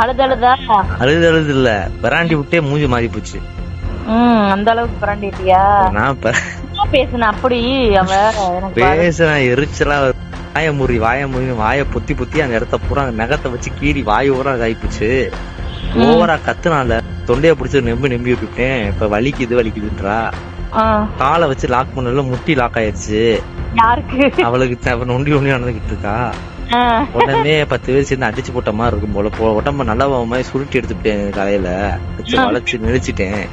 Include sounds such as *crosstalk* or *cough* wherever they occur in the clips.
அழுது அழுதா அழுது அழுது இல்ல பராண்டி விட்டே மூஞ்சி மாறி போச்சு அந்த அளவுக்கு பிராண்டிட்டியா? நான் பேசுன அப்படி அவ. பேசுறேன் எரிச்சலா. வாய முறி வாய முறி வாய பொத்தி பொத்தி அந்த இடத்த பூரா அந்த நகத்தை வச்சு கீறி வாய் ஊரா இதாயிப்போச்சு. ஓவரா கத்துனால தொண்டைய பிடிச்சி நெம்பி நெம்பி விட்டுட்டேன். இப்ப வலிக்குது வலிக்குதுன்றா. காலை வச்சு லாக் பண்ணல முட்டி லாக் ஆயிருச்சு. யாருக்கு? அவளுக்கு நொண்டி நொண்டி நடந்துகிட்டு இருக்கா. உடனே பத்து பேர் சேர்ந்து அடிச்சு போட்ட மாதிரி இருக்கும் போல. உடம்ப நல்லா மாதிரி சுருட்டி எடுத்துட்டேன் காலையில வளைச்சு.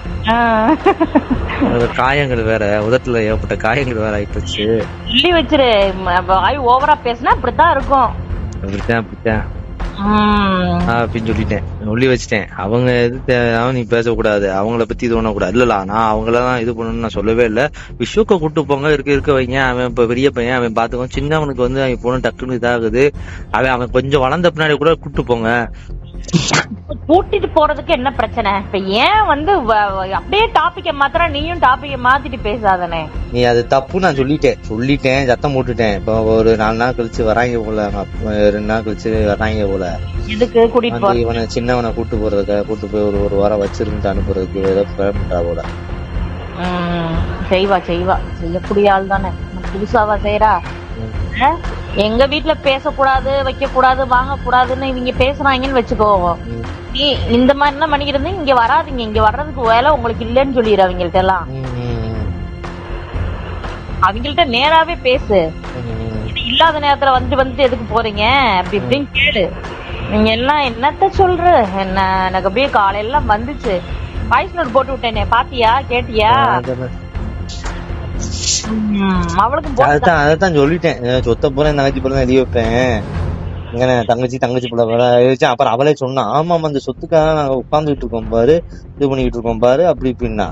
அது காயங்கள் வேற உதட்டுல ஏற்பட்ட காயங்கள் வேற ஆயிப்போச்சு சொல்லி வச்சிரு. வாய் ஓவரா பேசினா இப்படித்தான் இருக்கும். அப்படித்தான் அப்படித்தான். அப்படின்னு சொல்லிட்டேன் சொல்லி வச்சிட்டேன். அவங்க எது தேவையான நீ பேசக்கூடாது. அவங்கள பத்தி இது பண்ணக்கூடாது. இல்லல நான் அவங்களதான் இது பண்ணணும்னு நான் சொல்லவே இல்லை. விஸ்வக்க கூட்டு போங்க. இருக்க இருக்க வைங்க. அவன் இப்ப பெரிய பையன். அவன் பாத்துக்கோ. சின்னவனுக்கு வந்து அவன் பொண்ணு டக்குன்னு இதாகுது. அவன் அவன் கொஞ்சம் வளர்ந்த பின்னாடி கூட கூட்டு போங்க. கூட்டிட்டு போறதுக்கு என்ன பிரச்சனை? இப்ப ஏன் வந்து அப்படியே டாபிக்க மாத்திர நீயும் டாபிக்க மாத்திட்டு பேசாதனே. நீ அது தப்பு நான் சொல்லிட்டேன். சொல்லிட்டேன் சத்தம் போட்டுட்டேன். இப்போ ஒரு நாலு நாள் கழிச்சு வராங்க போல ரெண்டு நாள் கழிச்சு வராங்க போல. எதுக்கு கூட்டிட்டு போற இவனை சின்னவனை கூட்டு போறதுக்கு கூட்டு போய் ஒரு ஒரு வாரம் வச்சிருந்து அனுப்புறதுக்கு ஏதோ பண்றா போல. செய்வா செய்வா. செய்யக்கூடிய ஆள் தானே புதுசாவா செய்யறா? எங்க வீட்டுல பேசக்கூடாது வைக்க கூடாது வாங்க கூடாதுன்னு இவங்க பேசுறாங்கன்னு வச்சுக்கோ. நீ இந்த மாதிரி எல்லாம் பண்ணிக்கிட்டு இருந்து இங்க வராதீங்க. இங்க வர்றதுக்கு வேலை உங்களுக்கு இல்லைன்னு சொல்லிடு அவங்கள்ட்ட எல்லாம் அவங்கள்ட்ட நேராவே பேசு. இல்லாத நேரத்துல வந்து வந்துட்டு எதுக்கு போறீங்க? அப்படி இப்படின்னு கேளு. நீங்க எல்லாம் என்னத்த சொல்ற? என்ன எனக்கு அப்படியே காலையெல்லாம் வந்துச்சு. வாய்ஸ் நோட் போட்டு விட்டேனே பாத்தியா? கேட்டியா? போட்டு அதான் அதான் சொல்லிட்டேன். சொத்த போல தங்கச்சி போல எழுதி வைப்பேன். இங்க தங்கச்சி தங்கச்சி போல வேற எழுதிச்சேன் அப்புறம் அவளே சொன்னா ஆமா அந்த சொத்துக்காக நாங்க உட்கார்ந்துட்டு இருக்கோம் பாரு இது பண்ணிட்டு இருக்கோம் பாரு அப்படி இப்படின்னா.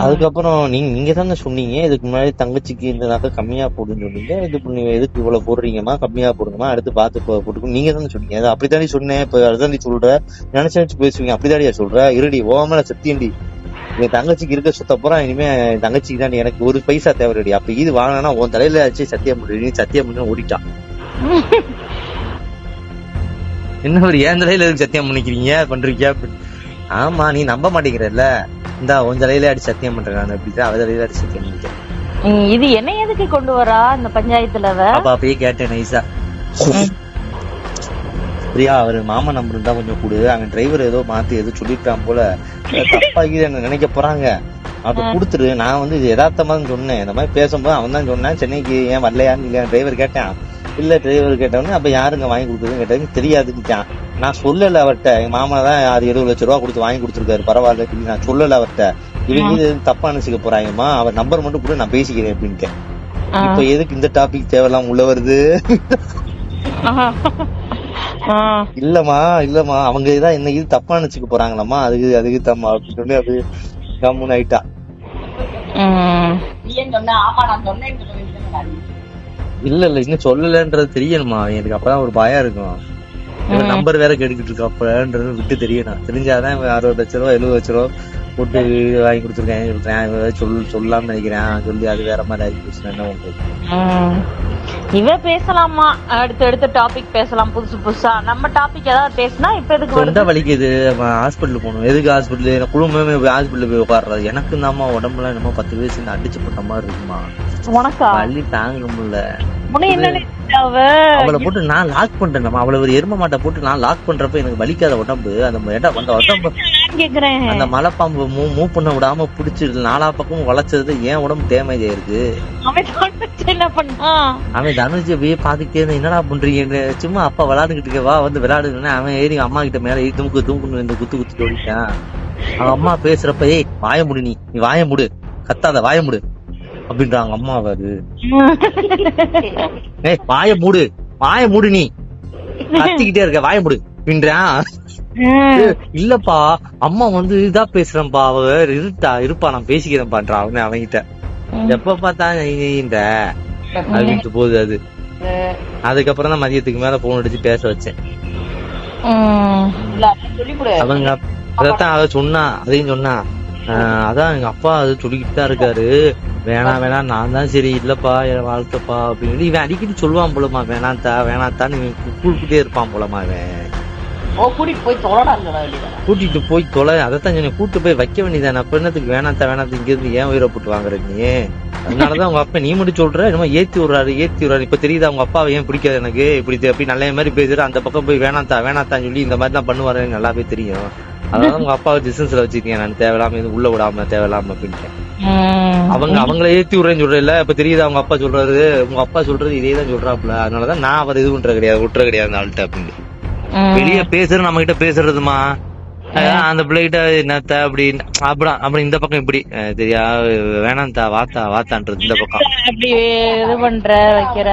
அதுக்கப்புறம் நீங்க நீங்க தானே சொன்னீங்க இதுக்கு முன்னாடி தங்கச்சிக்கு இந்த நகை கம்மியா போடுன்னு சொன்னீங்க இது பண்ணி எதுக்கு இவ்வளவு போடுறீங்கம்மா கம்மியா போடுங்கம்மா அடுத்து பார்த்து போ- போட்டுக்கோ. நீங்க தானே சொன்னீங்க. அது அப்படித்தானே சொன்னேன் இப்ப அதுதான் சொல்ற நினைச்சு நினைச்சு பேசுவீங்க அப்படிதாடியா சொல்ற இருடி ஓமல சத்தியண்டி என் தங்கச்சிக்கு இருக்க சுத்த போறா இனிமே என் தங்கச்சிக்கு தான் எனக்கு ஒரு பைசா தேவைடி அப்ப இது வாங்கினா உன் தலையில வச்சு சத்தியம் பண்ணி சத்தியம் பண்ணி ஓடிட்டான் என்ன ஒரு ஏன் தலையில எதுக்கு சத்தியம் பண்ணிக்கிறீங்க? பண்றீங்க? அப்படி- ஆமா நீ நம்ப மாட்டேங்கிறல்ல. இந்த உன் தலையில அடி சத்தியம் பண்றேன் நான் அப்படிதான் அவ தலையில அடி சத்தியம் ம், இது என்ன எதுக்கு கொண்டு வரா இந்த பஞ்சாயத்துல அவ? அப்ப அப்பயே கேட்டேன் நைஸா பிரியா அவரு மாமா நம்பர் இருந்தா கொஞ்சம் கொடு. அவன் டிரைவர் ஏதோ மாத்தி ஏதோ சொல்லிட்டான் போல. தப்பா இது என்ன நினைக்க போறாங்க? அப்ப கொடுத்துரு. நான் வந்து இது யதார்த்தமா தான் சொன்னேன். இந்த மாதிரி பேசும்போது அவன் தான் சொன்னான். சென்னைக்கு ஏன் வரலையான்னு டிரைவர் கேட்டான். இல்ல டிரைவர் கேட்டவொடனே அப்ப யாருங்க வாங்கி கொடுத்ததுன்னு கேட்டது தெரியாதுன்னுட்டான் நான் சொல்லல அவர்ட்ட எங்க மாமா தான் அது எழுபது லட்ச ரூபா கொடுத்து வாங்கி கொடுத்துருக்காரு. பரவாயில்ல சொல்லி நான் சொல்லல அவர்ட்ட இவங்க இது தப்பா நினைச்சுக்க போறாங்கம்மா அவர் நம்பர் மட்டும் கூட நான் பேசிக்கிறேன் அப்படின்ட்டேன். ஆ. இப்ப எதுக்கு இந்த டாபிக் தேவையில்லாம உள்ள வருது. இல்லம்மா இல்லம்மா. அவங்க இதான் என்ன இது தப்பா நினைச்சுக்க போறாங்களாம்மா. அதுக்கு அதுக்கு தம்மா அப்படின்னு சொல்லி அது கம்முன்னு ஆயிட்டா. ம். இல்ல இல்ல இன்னும் சொல்லலன்றது தெரியணுமா எனக்கு அப்பதான் ஒரு பயம் இருக்கும். இவன் நம்பர் வேற கெடுக்கிட்டு இருக்கா அப்பன்றது விட்டு தெரியணும் தெரிஞ்சாதான் அறுபது லட்ச ரூபா எழுபது லட்ச ரூபா போட்டு வாங்கி கொடுத்துருக்கேன். சொல்றேன் சொல் சொல்லலாம்னு நினைக்கிறேன். சொல்லி அது வேற மாதிரி ஆகி போச்சுன்னா என்ன பண்றது. இவ பேசலாமா? அடுத்து அடுத்த டாபிக் பேசலாம் புதுசு புதுசா. நம்ம டாபிக் ஏதாவது பேசினா இப்ப எதுக்கு வருது? தொண்டை வலிக்குது ஹாஸ்பிட்டல் போகணும். எதுக்கு ஹாஸ்பிட்டல் எனக்கு குடும்பமே போய் ஹாஸ்பிட்டல் போய் உட்காடுறது எனக்கு தாம்மா உடம்புலாம் என்னமோ பத்து வயசு இந்த அடிச்சு போட்ட மாதிரி இருக்குமா? உனக்கா? வலி தாங்க முடியல. அவளை போட்டு நான் லாக் பண்றேன் அவளை ஒரு எரும மாட்டை போட்டு நான் லாக் பண்றப்ப எனக்கு வலிக்காத உடம்பு. அந்த அந்த உடம்பு அந்த மலைப்பாம்பு மூவ் மூவ் பண்ண விடாம புடிச்சு நாலா பக்கமும் வளைச்சது. ஏன் உடம்பு டேமேஜ் ஆயிருக்கு. அவன் தனுஜ் அப்படியே பாத்துக்கிட்டே இருந்தா, என்னடா பண்றீங்க? சும்மா அப்பா விளையாண்டுகிட்டு இருக்க, வா வந்து விளையாடுன்னு அவன் ஏறி அம்மா கிட்ட மேல ஏறி துமுக்கு துமுக்குன்னு இந்த குத்து குத்து ஓடிட்டான் அவன் அம்மா பேசுறப்ப ஏய் வாய முடு நீ. நீ வாய முடு. கத்தாத வாய முடு. அப்படின்றாங்க அம்மா அது. *laughs* ஏய் வாய மூடு. வாய மூடு நீ. கத்திக்கிட்டே இருக்க வாய மூடு. அப்படின்றான். இல்லப்பா. அம்மா வந்து இதா பேசுறேன்ப்பா. அவ இருட்டா இருப்பா. நான் பேசிக்கிறேன்பான்றா அவன் அவன்கிட்ட. எப்ப பார்த்தா இந்த அப்படின்ட்டு போகுது அது. அதுக்கப்புறம் தான் மதியத்துக்கு மேல போன் அடிச்சு பேச வச்சேன். அவங்க அதான் அவ சொன்னா அதையும் சொன்னா. அதான் எங்க அப்பா அது சொல்லிக்கிட்டு தான் இருக்காரு. வேணாம் வேணாம் நான் தான் சரி இல்லப்பா என் வாழ்க்கைப்பா அப்படின்னு. இவன் அடிக்கடி சொல்லுவான் போலமா வேணாத்தா வேணாத்தான்னு இவன் கூப்பிட்டே இருப்பான் போலமா இவன் கூட்டிட்டு போய் கூட்டிட்டு தொலை அதைத்தான் சொன்னேன் கூட்டு போய் வைக்க வேண்டியதானே அப்ப என்னத்துக்கு வேணாத்தா வேணாத்த இங்க இருந்து ஏன் உயிரை போட்டு வாங்குற நீ? அதனாலதான் உங்க அப்பா நீ மட்டும் சொல்ற என்னமோ ஏத்தி விடுறாரு ஏத்தி விடுறாரு. இப்ப தெரியுதா உங்க அப்பாவை ஏன் பிடிக்காது எனக்கு? இப்படி அப்படி நல்ல மாதிரி பேசுற அந்த பக்கம் போய் வேணாத்தா வேணாத்தான்னு சொல்லி இந்த மாதிரி தான் பண்ணுவாரு எனக்கு நல்லாவே தெரியும். அதனால உங்க அப்பாவை டிஸ்டன்ஸ்ல வச்சிருக்கேன் நான் தேவையில்லாம இது உள்ள விடாம தேவையில்லாம அப்படின்ட்டு. அவங்க அவங்கள ஏத்தி விடுறேன்னு சொல்றேன்ல இப்ப தெரியுதா அவங்க அப்பா சொல்றாரு? உங்க அப்பா சொல்றது இதே தான் சொல்றாப்புல. அதனாலதான் நான் அவர் இது பண்றது கிடையாது விட்டுற கிடையாது ஆள்கிட்ட அப்படின்னு. வெளிய பேசுற நம்ம கிட்ட பேசுறதுமா? அந்த பிள்ளைகிட்ட என்னத்த அப்படின்னு அப்படி அப்படி இந்த பக்கம் இப்படி. சரியா வேணாம்தா வாத்தா வாத்தான்றது இந்த பக்கம். அப்படி இது பண்ற வைக்கிற?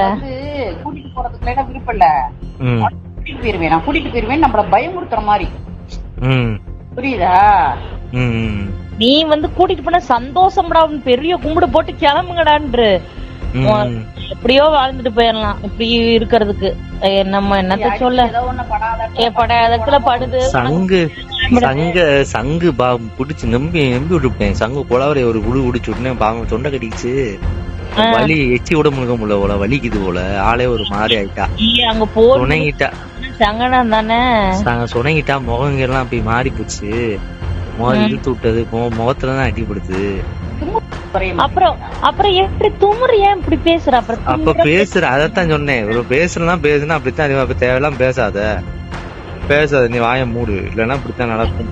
கூட்டிட்டு போறதுக்கு எல்லாம் விருப்பம் இல்ல? ம். கூட்டிட்டு போயிருவேன் நான் கூட்டிட்டு போயிருவேன் நம்மள பயமுறுத்துற மாதிரி. ம். புரியுதா? நீ வந்து கூட்டிட்டு போன சந்தோஷம்டா பெரிய கும்பிடு போட்டு கிளம்புங்கடான்று. எப்படியோ வாழ்ந்துட்டு போயிடலாம் இப்படி இருக்கிறதுக்கு. நம்ம என்னத்த சொல்ல? ஏ படாதத்துல படுது சங்கு சங்க சங்கு பா புடிச்சு நம்பி நம்பி விட்டுட்டேன் சங்கு குளவரை ஒரு குழு குடிச்சு விட்டுனேன் பாவம் தொண்டை கடிச்சு வலி எச்சி விட முழுக முடியல போல வலிக்குது போல. ஆளே ஒரு மாதிரி ஆயிட்டா. அங்க போர் சுணங்கிட்டா. சங்கடம் தானே? சுணங்கிட்டா முகங்கெல்லாம் அப்படி மாறி போச்சு முகம் இழுத்து விட்டது மு- முகத்துல தான் அடிபடுது. அப்புறம் அப்புறம் எப்படி துமுறு ஏன் இப்படி பேசுற? அப்புறம் அப்ப பேசுற அதத்தான் சொன்னேன். ஒரு பேசுறதா பேசுனா அப்படித்தான் அப்ப தேவையெல்லாம் பேசாத. பேசாத நீ வாய மூடு. இல்லன்னா இப்படித்தான் நடக்கும்.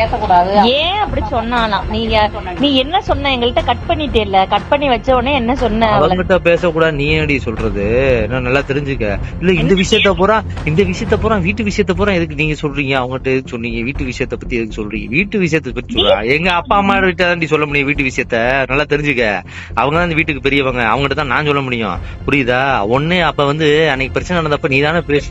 பேசக்கூடாது. ஏன் அப்படி சொன்னாலாம் நீங்க நீ என்ன சொன்ன? எங்கள்கிட்ட கட் பண்ணிட்டே இல்ல கட் பண்ணி வச்ச உடனே என்ன சொன்ன அவளை? அவங்ககிட்ட பேசக்கூடாது நீ ஏடி சொல்றது? என்ன நல்லா தெரிஞ்சுக்க. இல்ல இந்த விஷயத்த பூரா இந்த விஷயத்த பூரா வீட்டு விஷயத்த பூரா எதுக்கு நீங்க சொல்றீங்க? அவங்ககிட்ட எதுக்கு சொன்னீங்க? வீட்டு விஷயத்த பத்தி எதுக்கு சொல்றீங்க? வீட்டு விஷயத்த பத்தி சொல்றா. எங்க அப்பா அம்மா கிட்ட தான் சொல்ல முடியும் வீட்டு விஷயத்த. நல்லா தெரிஞ்சுக்க. அவங்க தான் வீட்டுக்கு பெரியவங்க. அவங்ககிட்ட தான் நான் சொல்ல முடியும். புரியுதா? ஒண்ணு அப்ப வந்து அன்னைக்கு பிரச்சனை நடந்தப்ப நீ தானே பேசு